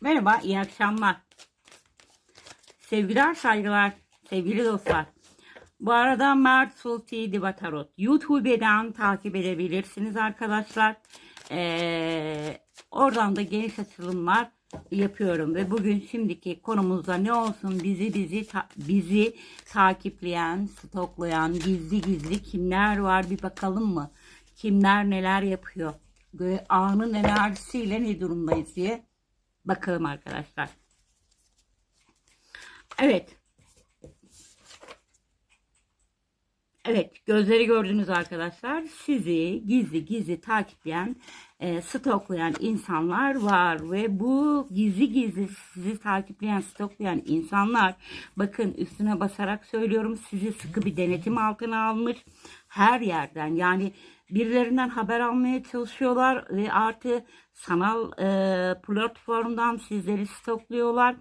Merhaba, iyi akşamlar. Sevgiler, saygılar, sevgili dostlar. Bu arada Mert Sulti Diva Tarot. YouTube'dan takip edebilirsiniz arkadaşlar. Ee, oradan da geniş açılımlar yapıyorum ve bugün şimdiki konumuzda ne olsun bizi bizi ta- bizi takipleyen, stoklayan, gizli gizli kimler var bir bakalım mı? Kimler neler yapıyor? Anın enerjisiyle ne durumdayız diye bakalım arkadaşlar. Evet. Evet, gözleri gördünüz arkadaşlar. Sizi gizli gizli takipleyen, e, stoklayan insanlar var ve bu gizli gizli sizi takipleyen, stoklayan insanlar bakın üstüne basarak söylüyorum sizi sıkı bir denetim altına almış her yerden yani birilerinden haber almaya çalışıyorlar ve artı sanal e, platformdan sizleri stokluyorlar.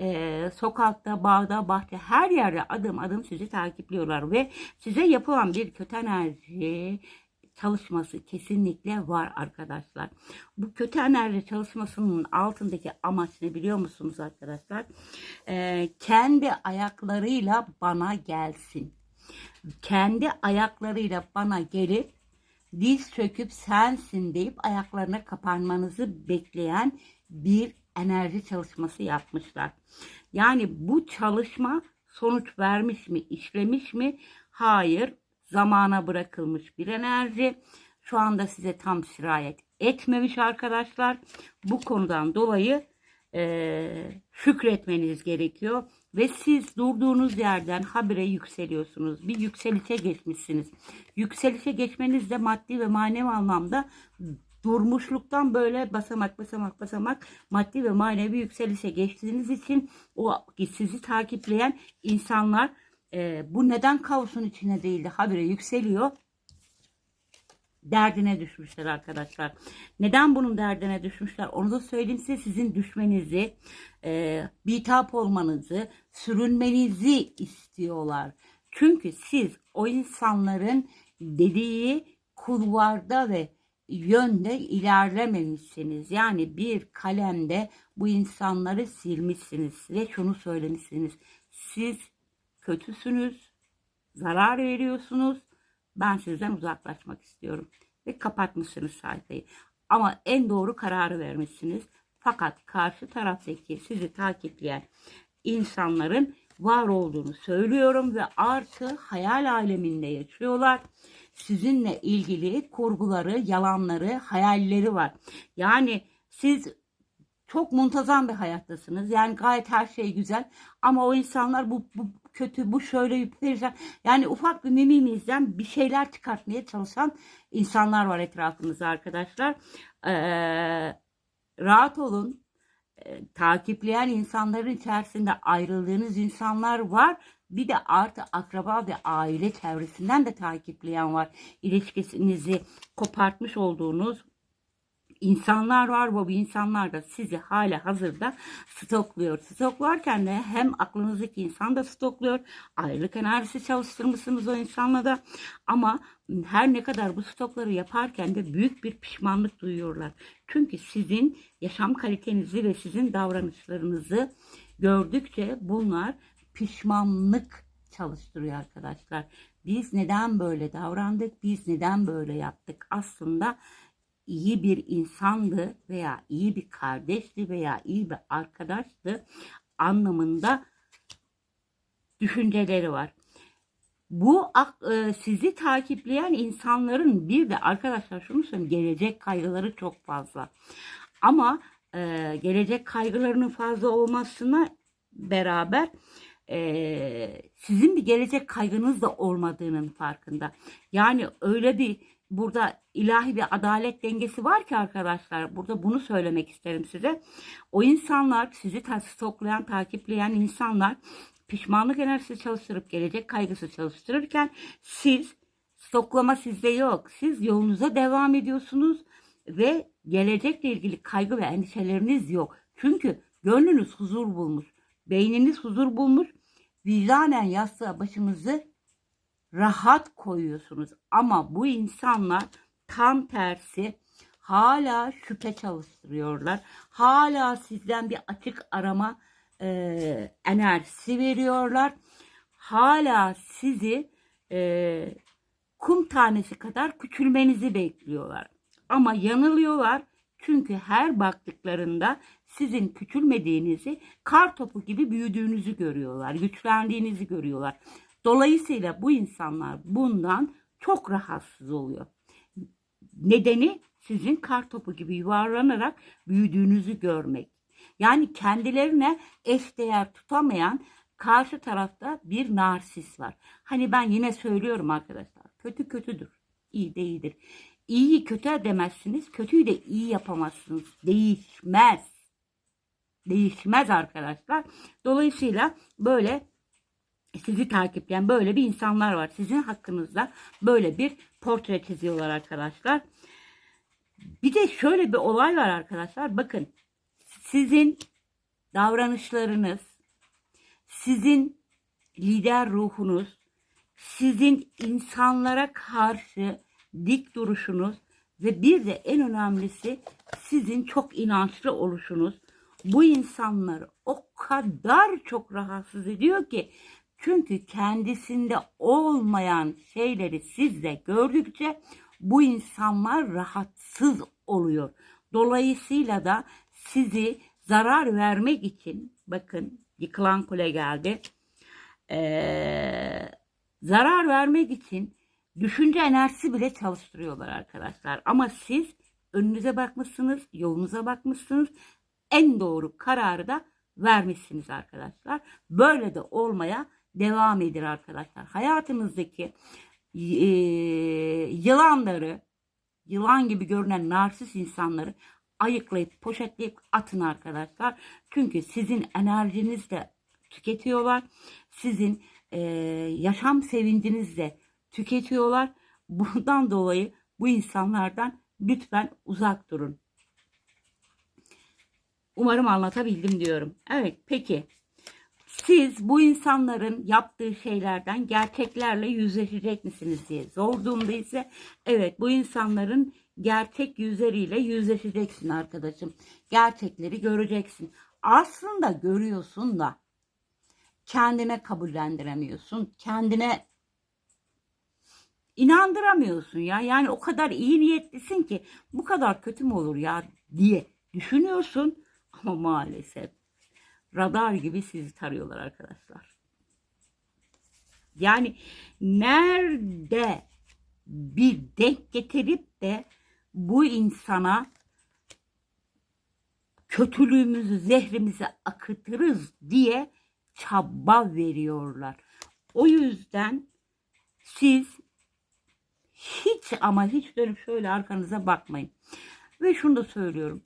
E, sokakta, bağda, bahçe her yerde adım adım sizi takipliyorlar ve size yapılan bir kötü enerji çalışması kesinlikle var arkadaşlar. Bu kötü enerji çalışmasının altındaki amaç ne biliyor musunuz arkadaşlar? E, kendi ayaklarıyla bana gelsin. Kendi ayaklarıyla bana gelip diz çöküp sensin deyip ayaklarına kapanmanızı bekleyen bir enerji çalışması yapmışlar. Yani bu çalışma sonuç vermiş mi, işlemiş mi? Hayır. Zamana bırakılmış bir enerji. Şu anda size tam sirayet etmemiş arkadaşlar. Bu konudan dolayı eee, şükretmeniz gerekiyor. Ve siz durduğunuz yerden habire yükseliyorsunuz. Bir yükselişe geçmişsiniz. Yükselişe geçmeniz de maddi ve manevi anlamda durmuşluktan böyle basamak basamak basamak maddi ve manevi yükselişe geçtiğiniz için o sizi takipleyen insanlar e, bu neden kaosun içine değil de habire yükseliyor derdine düşmüşler arkadaşlar. Neden bunun derdine düşmüşler? Onu da söyleyeyim size sizin düşmenizi, e, bitap olmanızı, sürünmenizi istiyorlar. Çünkü siz o insanların dediği kulvarda ve yönde ilerlememişsiniz. Yani bir kalemde bu insanları silmişsiniz ve şunu söylemişsiniz. Siz kötüsünüz, zarar veriyorsunuz. Ben sizden uzaklaşmak istiyorum. Ve kapatmışsınız sayfayı. Ama en doğru kararı vermişsiniz. Fakat karşı taraftaki sizi takipleyen insanların var olduğunu söylüyorum ve artı hayal aleminde yaşıyorlar. Sizinle ilgili kurguları, yalanları, hayalleri var. Yani siz çok muntazam bir hayattasınız. Yani gayet her şey güzel. Ama o insanlar bu, bu kötü, bu şöyle perişan. Yani ufak bir mimimizden bir şeyler çıkartmaya çalışan insanlar var etrafımızda arkadaşlar. Ee, rahat olun. Ee, takipleyen insanların içerisinde ayrıldığınız insanlar var. Bir de artı akraba ve aile çevresinden de takipleyen var. İlişkinizi kopartmış olduğunuz insanlar var. Bu insanlar da sizi hala hazırda stokluyor. Stoklarken de hem aklınızdaki insan da stokluyor. Ayrılık enerjisi çalıştırmışsınız o insanla da. Ama her ne kadar bu stokları yaparken de büyük bir pişmanlık duyuyorlar. Çünkü sizin yaşam kalitenizi ve sizin davranışlarınızı gördükçe bunlar pişmanlık çalıştırıyor arkadaşlar. Biz neden böyle davrandık? Biz neden böyle yaptık? Aslında iyi bir insandı veya iyi bir kardeşti veya iyi bir arkadaştı anlamında düşünceleri var. Bu e, sizi takipleyen insanların bir de arkadaşlar şunu söyleyeyim gelecek kaygıları çok fazla. Ama e, gelecek kaygılarının fazla olmasına beraber e, sizin bir gelecek kaygınız da olmadığının farkında. Yani öyle bir burada ilahi bir adalet dengesi var ki arkadaşlar. Burada bunu söylemek isterim size. O insanlar sizi stoklayan, takipleyen insanlar pişmanlık enerjisi çalıştırıp gelecek kaygısı çalıştırırken siz stoklama sizde yok. Siz yolunuza devam ediyorsunuz ve gelecekle ilgili kaygı ve endişeleriniz yok. Çünkü gönlünüz huzur bulmuş. Beyniniz huzur bulmuş. Vicdanen yastığa başınızı rahat koyuyorsunuz. Ama bu insanlar tam tersi hala şüphe çalıştırıyorlar. Hala sizden bir açık arama e, enerjisi veriyorlar. Hala sizi e, kum tanesi kadar küçülmenizi bekliyorlar. Ama yanılıyorlar. Çünkü her baktıklarında sizin küçülmediğinizi, kar topu gibi büyüdüğünüzü görüyorlar, güçlendiğinizi görüyorlar. Dolayısıyla bu insanlar bundan çok rahatsız oluyor. Nedeni sizin kar topu gibi yuvarlanarak büyüdüğünüzü görmek. Yani kendilerine eşdeğer tutamayan karşı tarafta bir narsis var. Hani ben yine söylüyorum arkadaşlar. Kötü kötüdür. iyi de iyidir. İyiyi kötü demezsiniz. Kötüyü de iyi yapamazsınız. Değişmez. Değişmez arkadaşlar. Dolayısıyla böyle sizi takipleyen böyle bir insanlar var. Sizin hakkınızda böyle bir portre çiziyorlar arkadaşlar. Bir de şöyle bir olay var arkadaşlar. Bakın sizin davranışlarınız, sizin lider ruhunuz, sizin insanlara karşı dik duruşunuz ve bir de en önemlisi sizin çok inançlı oluşunuz bu insanları o kadar çok rahatsız ediyor ki çünkü kendisinde olmayan şeyleri sizde gördükçe bu insanlar rahatsız oluyor. Dolayısıyla da sizi zarar vermek için bakın yıkılan kule geldi. Ee, zarar vermek için düşünce enerjisi bile çalıştırıyorlar arkadaşlar. Ama siz önünüze bakmışsınız, yolunuza bakmışsınız. En doğru kararı da vermişsiniz arkadaşlar. Böyle de olmaya devam edin arkadaşlar. Hayatınızdaki e, yılanları, yılan gibi görünen narsis insanları ayıklayıp poşetleyip atın arkadaşlar. Çünkü sizin enerjinizi de tüketiyorlar. Sizin e, yaşam sevincinizi de tüketiyorlar. Bundan dolayı bu insanlardan lütfen uzak durun. Umarım anlatabildim diyorum. Evet peki. Siz bu insanların yaptığı şeylerden gerçeklerle yüzleşecek misiniz diye sorduğumda ise evet bu insanların gerçek yüzleriyle yüzleşeceksin arkadaşım. Gerçekleri göreceksin. Aslında görüyorsun da kendine kabullendiremiyorsun. Kendine inandıramıyorsun ya. Yani o kadar iyi niyetlisin ki bu kadar kötü mü olur ya diye düşünüyorsun ama maalesef radar gibi sizi tarıyorlar arkadaşlar. Yani nerede bir denk getirip de bu insana kötülüğümüzü, zehrimizi akıtırız diye çaba veriyorlar. O yüzden siz hiç ama hiç dönüp şöyle arkanıza bakmayın. Ve şunu da söylüyorum.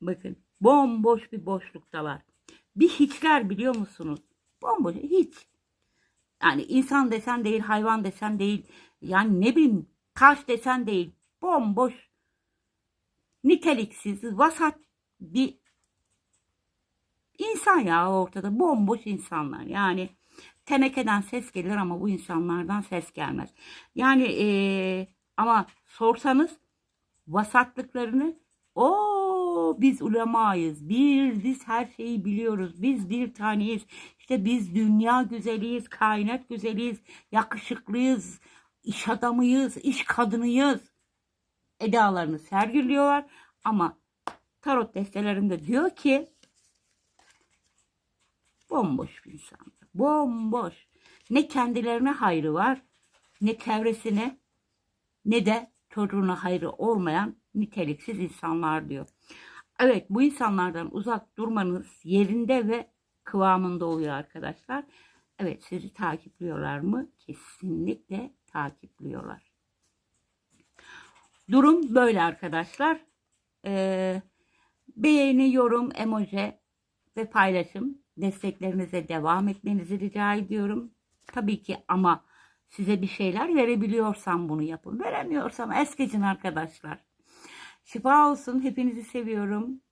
Bakın bomboş bir boşluktalar. Bir hiçler biliyor musunuz? Bomboş hiç. Yani insan desen değil, hayvan desen değil. Yani ne bileyim taş desen değil. Bomboş. Niteliksiz, vasat bir insan ya ortada. Bomboş insanlar. Yani tenekeden ses gelir ama bu insanlardan ses gelmez. Yani ee, ama sorsanız vasatlıklarını o biz ulemayız. Bir biz her şeyi biliyoruz. Biz bir taneyiz. İşte biz dünya güzeliyiz, kainat güzeliyiz, yakışıklıyız, iş adamıyız, iş kadınıyız. Edalarını sergiliyorlar ama tarot destelerinde diyor ki bomboş bir insan. Bomboş. Ne kendilerine hayrı var, ne çevresine, ne de çocuğuna hayrı olmayan niteliksiz insanlar diyor. Evet bu insanlardan uzak durmanız yerinde ve kıvamında oluyor arkadaşlar. Evet sizi takipliyorlar mı? Kesinlikle takipliyorlar. Durum böyle arkadaşlar. Ee, beğeni, yorum, emoji ve paylaşım desteklerinize devam etmenizi rica ediyorum. Tabii ki ama size bir şeyler verebiliyorsam bunu yapın. Veremiyorsam es geçin arkadaşlar. Şifa olsun. Hepinizi seviyorum.